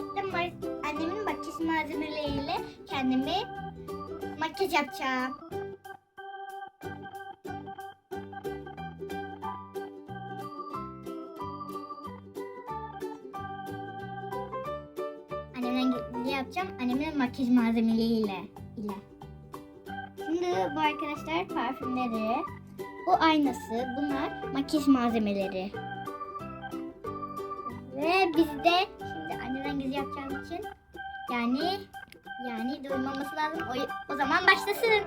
ma- annemin makyaj malzemeleriyle kendimi makyaj yapacağım. Annemden gizli yapacağım. Annemin makyaj malzemeleriyle. ile. Şimdi bu arkadaşlar parfümleri. Bu aynası. Bunlar makyaj malzemeleri. Ve biz gizli yapacağım için yani yani duymaması lazım. O, o zaman başlasın.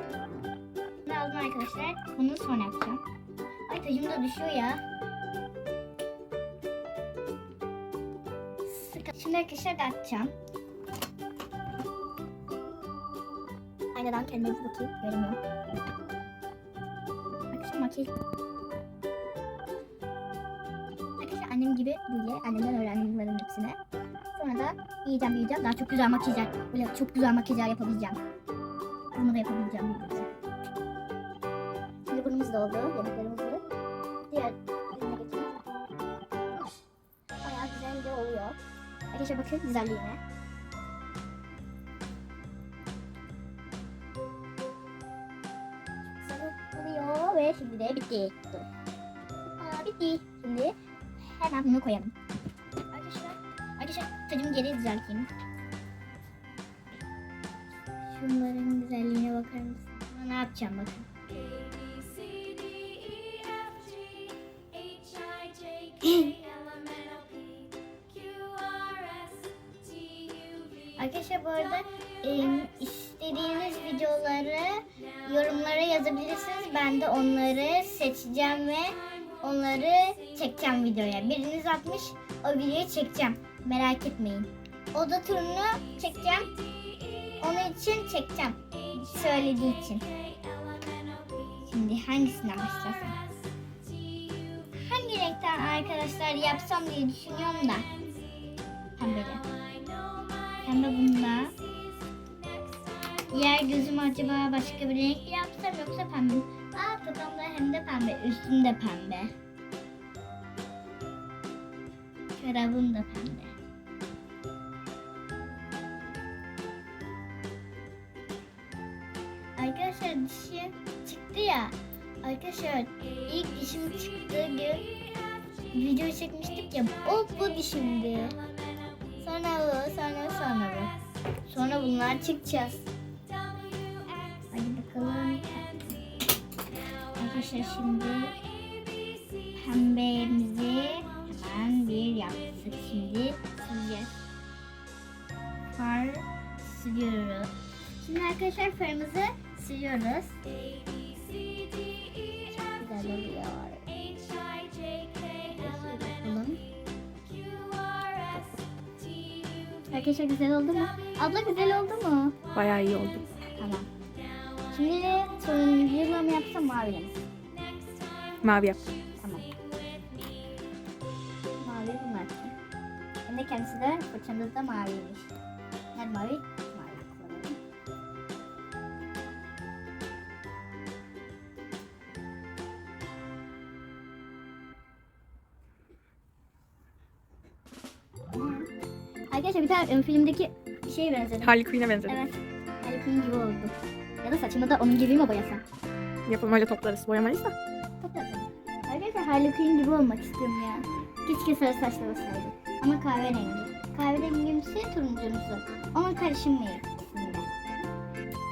Ne aldım arkadaşlar? Bunu sonra yapacağım. Ay tacım da düşüyor ya. Sıkı. Şimdi arkadaşlar dağıtacağım. Aynadan kendime bir bakayım. Göremiyorum. Arkadaşlar makyaj. Arkadaşlar annem gibi böyle annemden öğrendim bunların hepsini. Sonra da yiyeceğim yiyeceğim. Daha çok güzel makyajlar, böyle çok güzel makyajlar yapabileceğim. Bunu da yapabileceğim. Şimdi burnumuz da oldu. Da. Diğer birine geçelim. Bayağı güzel de oluyor. Arkadaşlar bakın güzelliğine. Güzel oluyor ve şimdi de bitti. Aa, bitti. Şimdi hemen bunu koyalım. Arkadaşlar, tacımı geri düzelteyim. Şunların güzelliğine bakar mısın? Ne yapacağım bakın. Arkadaşlar bu arada e, istediğiniz videoları yorumlara yazabilirsiniz. Ben de onları seçeceğim ve onları çekeceğim videoya. Biriniz atmış o videoyu çekeceğim. Merak etmeyin. Oda turunu çekeceğim. Onun için çekeceğim. Söylediği için. Şimdi hangisinden başlasam? Hangi renkten arkadaşlar yapsam diye düşünüyorum da. Pembeli. Pembe bunda. Diğer gözüm acaba başka bir renk yapsam yoksa pembe. Aa tadamda hem de pembe. Üstünde pembe. Çorabım da pembe. Arkadaşlar dişim çıktı ya. Arkadaşlar ilk dişim çıktığı gün video çekmiştik ya. O bu dişimdi. Sonra bu, sonra sonra bu. Sonra bunlar çıkacağız. Hadi bakalım. Arkadaşlar şimdi pembemizi hemen bir yaptık. Şimdi sileceğiz. Far siliyoruz. Şimdi arkadaşlar farımızı siliyoruz. Çok güzel oluyor. Bakalım. Arkadaşlar güzel oldu mu? Abla güzel oldu mu? Bayağı iyi oldu. Tamam. Şimdi de turuncu mı yapsam mavi mi? Mavi yap. Tamam. Mavi bunlar. Hem de kendisi de fırçamız da maviymiş. Hadi mavi. Arkadaşlar bir tane ön filmdeki şeye benzedi. Harley Quinn'e benzedi. Evet. Harley Quinn gibi oldu. Ya da saçımı da onun gibi mi boyasam? Yapalım öyle toplarız. Boyamayız da. Toplasam. Arkadaşlar Harley Quinn gibi olmak istiyorum ya. Keşke sarı saçlı olsaydı. Ama kahverengi. Kahverengimsi turuncumsu. Onun karışımı ikisinde.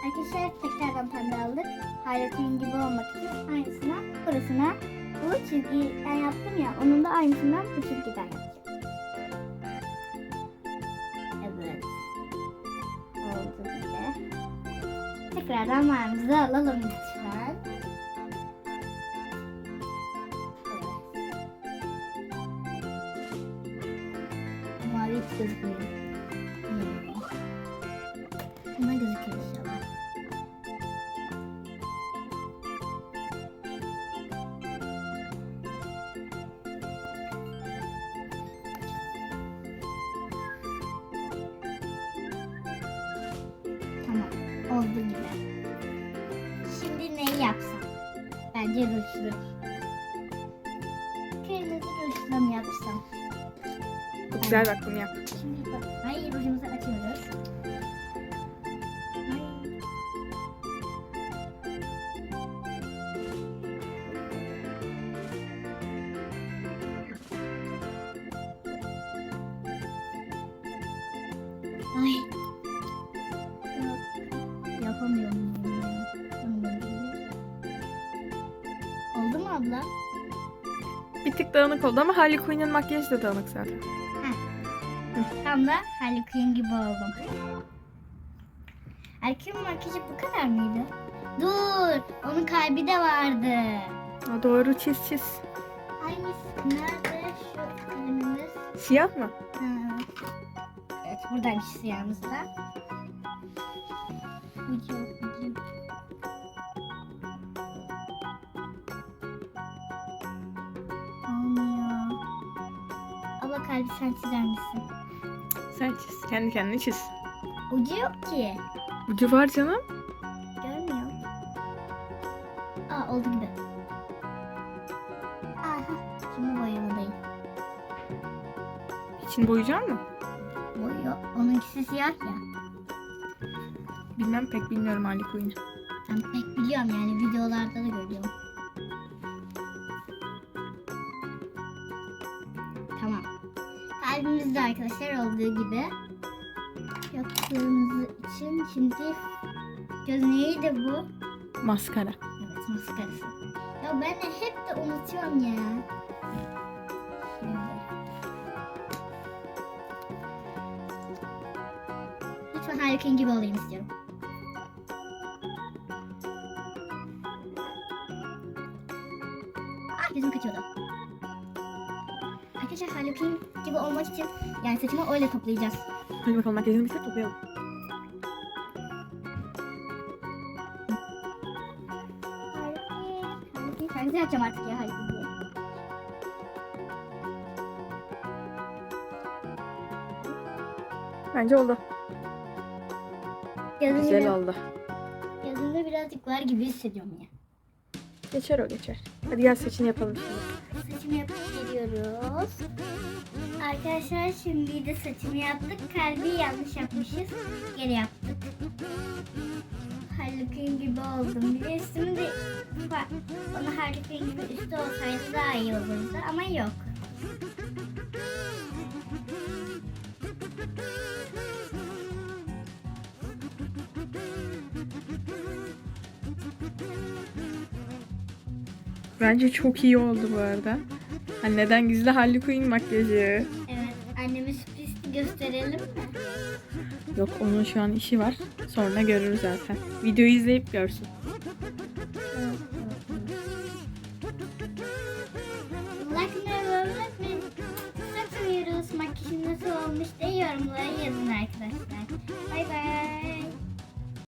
Arkadaşlar tekrardan pembe aldık. Harley Quinn gibi olmak için aynısına burasına bu çizgiden yaptım ya onun da aynısından bu çizgiden yapacağım. Tekrardan mayamızı alalım lütfen. Evet. Mavi gözükmüyor. Hmm. Buna gözüküyor inşallah. Tamam. Oldu gibi. Bence rüşlü. Kırmızı rüşlü mü yapsam? Çok güzel bak bunu yap. Şimdi bak. Hayır ucumuzu açmıyoruz. Ay. Ay. Abla? Bir tık dağınık oldu ama Harley Quinn'in makyajı da dağınık zaten. Tam da Harley Quinn gibi oldum. Erkeğin makyajı bu kadar mıydı? Dur, onun kalbi de vardı. Ha, doğru çiz çiz. Hangisi? Nerede şu kalemimiz? Siyah mı? Ha. Evet, buradaymış siyahımız da. Video, kalbi sen çizer misin? Sen çiz. Kendi kendine çiz. Ucu yok ki. Ucu var canım. Görmüyor. Aa oldu gibi. Aha şimdi boyamadayım. İçini boyayacak mı? Boyuyor. Onunkisi siyah ya. Bilmem pek bilmiyorum Harley Quinn'i. Ben pek biliyorum yani videolarda da görüyorum. Kalbimizde arkadaşlar olduğu gibi yaptığımız için şimdi göz neydi bu? Maskara. Evet maskarası. Ya ben de hep de unutuyorum ya. Şimdi. Lütfen Harry gibi olayım istiyorum. Ah gözüm kaçıyordu. Arkadaşlar Harley Quinn gibi olmak için yani saçımı öyle toplayacağız. Hadi bakalım makyajını bitir toplayalım. Kendisi yapacağım artık ya Harley Quinn. Bence oldu. Gözümde, Güzel oldu. gözümde birazcık var gibi hissediyorum ya. Geçer o geçer. Hadi gel saçını yapalım şimdi. Saçımı yapıp geliyoruz. Arkadaşlar şimdi de saçımı yaptık. Kalbi yanlış yapmışız. Geri yaptık. Harley Quinn gibi oldum. Bir de üstümü de ona Harley Quinn gibi üstü olsaydı daha iyi olurdu ama yok. Bence çok iyi oldu bu arada. Hani neden gizli Harley Quinn makyajı? Evet anneme sürpriz gösterelim mi? Yok onun şu an işi var. Sonra görürüz zaten. Videoyu izleyip görsün. Makyajım nasıl olmuş diye yorumlara yazın arkadaşlar. Bay bay.